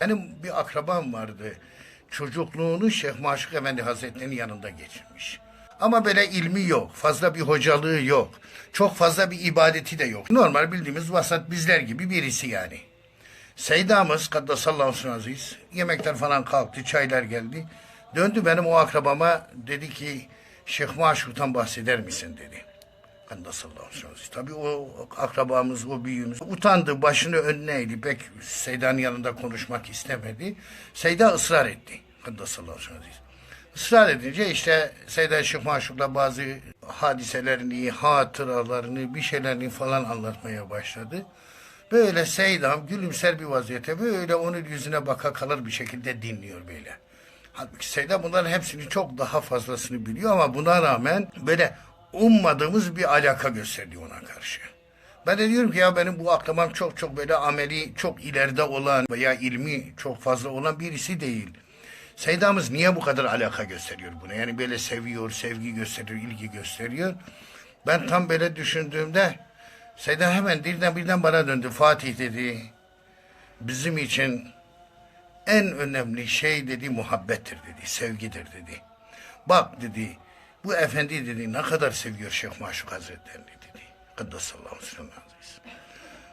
Benim bir akrabam vardı. Çocukluğunu Şeyh Maşuk Efendi Hazretleri'nin yanında geçirmiş. Ama böyle ilmi yok. Fazla bir hocalığı yok. Çok fazla bir ibadeti de yok. Normal bildiğimiz vasat bizler gibi birisi yani. Seydamız Kaddasallahu aziz. Yemekler falan kalktı, çaylar geldi. Döndü benim o akrabama dedi ki Şeyh Maşuk'tan bahseder misin dedi. Kaddasallahu aleyhi aziz. Tabii o akrabamız, o büyüğümüz utandı, başını önüne eğdi. Pek Seyda'nın yanında konuşmak istemedi. Seyda ısrar etti. Aleyhi aziz. Israr edince işte Seyda Şeyh Maşuk'la bazı hadiselerini, hatıralarını, bir şeylerini falan anlatmaya başladı. Böyle Seydam gülümser bir vaziyette böyle onun yüzüne baka kalır bir şekilde dinliyor böyle. Halbuki Seyda bunların hepsini çok daha fazlasını biliyor ama buna rağmen böyle ummadığımız bir alaka gösteriyor ona karşı. Ben de diyorum ki ya benim bu aklamam çok çok böyle ameli çok ileride olan veya ilmi çok fazla olan birisi değil. Seydamız niye bu kadar alaka gösteriyor buna? Yani böyle seviyor, sevgi gösteriyor, ilgi gösteriyor. Ben tam böyle düşündüğümde Seyda hemen birden birden bana döndü. Fatih dedi, bizim için en önemli şey dedi muhabbettir dedi, sevgidir dedi. Bak dedi, bu efendi dedi ne kadar seviyor Şeyh Maşuk Hazretlerini dedi. Kıddasallahu aleyhi.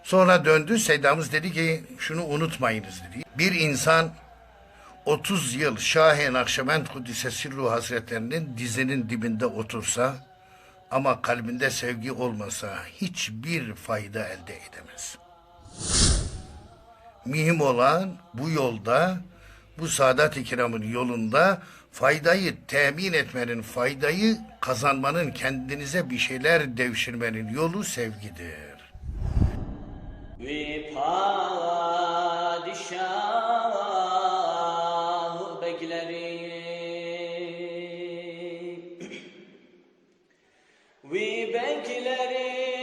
Sonra döndü Seydamız dedi ki şunu unutmayınız dedi. Bir insan 30 yıl Şah-ı Nakşibend Kudüs'e Sirru Hazretlerinin dizinin dibinde otursa ama kalbinde sevgi olmasa hiçbir fayda elde edemez. Mühim olan bu yolda, bu Sadat-ı Kiram'ın yolunda faydayı temin etmenin, faydayı kazanmanın, kendinize bir şeyler devşirmenin yolu sevgidir. Ve padişah bekleri Ve bekleri